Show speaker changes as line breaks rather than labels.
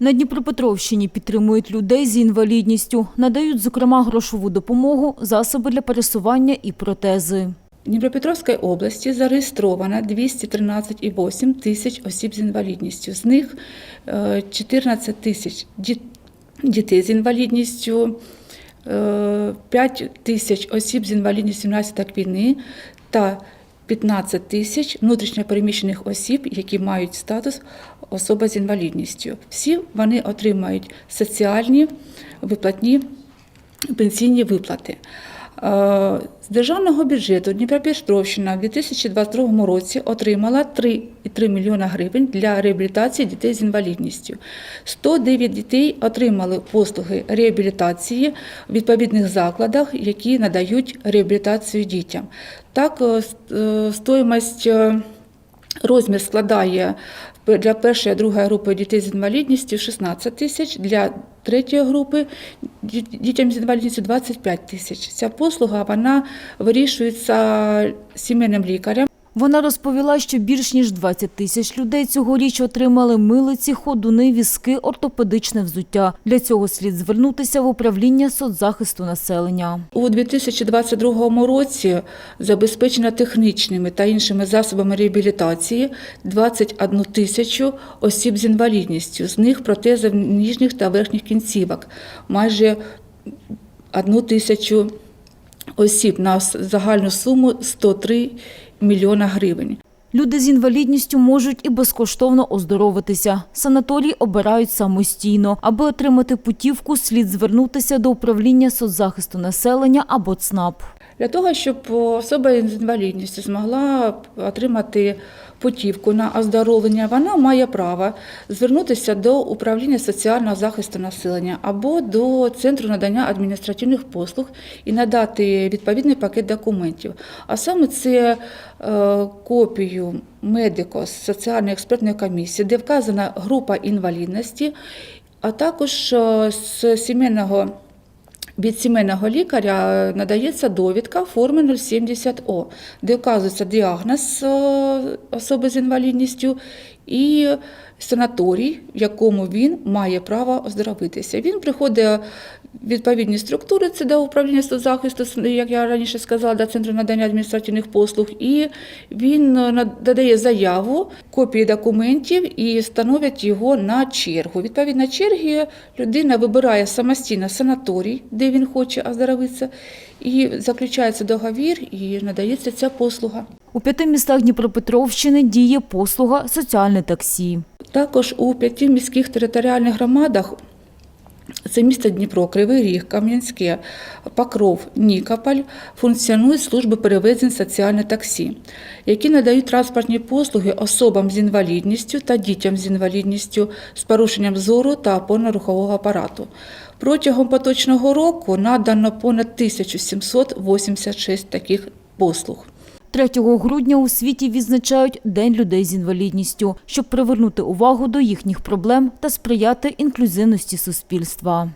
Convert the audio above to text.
На Дніпропетровщині підтримують людей з інвалідністю, надають, зокрема, грошову допомогу, засоби для пересування і протези.
В Дніпропетровській області зареєстровано 213,8 тисяч осіб з інвалідністю. З них е, 14 тисяч дітей з інвалідністю, е, 5 тисяч осіб з інвалідністю внаслідок війни та 15 тисяч внутрішньопереміщених осіб, які мають статус особа з інвалідністю. Всі вони отримають соціальні виплатні пенсійні виплати. Е, З державного бюджету Дніпропетровщина в 2022 році отримала 3,3 мільйона гривень для реабілітації дітей з інвалідністю. 109 дітей отримали послуги реабілітації в відповідних закладах, які надають реабілітацію дітям. Так, е, е, стоїмость Розмір складає для першої і другої групи дітей з інвалідністю 16 тисяч, для третьої групи дітям з інвалідністю 25 тисяч. Ця послуга вона вирішується сімейним лікарем.
Вона розповіла, що більш ніж 20 тисяч людей цьогоріч отримали милиці, ходуни, візки, ортопедичне взуття. Для цього слід звернутися в управління соцзахисту населення.
У 2022 році забезпечено технічними та іншими засобами реабілітації 21 тисячу осіб з інвалідністю, з них протези ніжніх та верхніх кінцівок, майже одну тисячу осіб на загальну суму 103 мільйона гривень.
Люди з інвалідністю можуть і безкоштовно оздоровитися. Санаторій обирають самостійно. Аби отримати путівку, слід звернутися до управління соцзахисту населення або ЦНАП.
Для того, щоб особа з інвалідністю змогла отримати путівку на оздоровлення, вона має право звернутися до управління соціального захисту населення або до центру надання адміністративних послуг і надати відповідний пакет документів. А саме це е, копію медико соціальної експертної комісії, де вказана група інвалідності, а також е, з сімейного. Від сімейного лікаря надається довідка форми 070О, де вказується діагноз е, особи з інвалідністю і санаторій, в якому він має право оздоровитися. Він приходить в відповідні структури, це до управління соцзахисту, як я раніше сказала, до центру надання адміністративних послуг, і він надає заяву, копії документів і становлять його на чергу. Відповідно черги людина вибирає самостійно санаторій, де він хоче оздоровитися, і заключається договір і надається ця послуга.
У п'яти містах Дніпропетровщини діє послуга соціальне таксі.
Також у п'яти міських територіальних громадах це місто Дніпро, Кривий Ріг, Кам'янське, Покров, Нікополь функціонують служби перевезень соціальне таксі, які надають транспортні послуги особам з інвалідністю та дітям з інвалідністю з порушенням зору та опорно-рухового апарату. Протягом поточного року надано понад 1786 таких послуг.
3 грудня у світі відзначають День людей з інвалідністю, щоб привернути увагу до їхніх проблем та сприяти інклюзивності суспільства.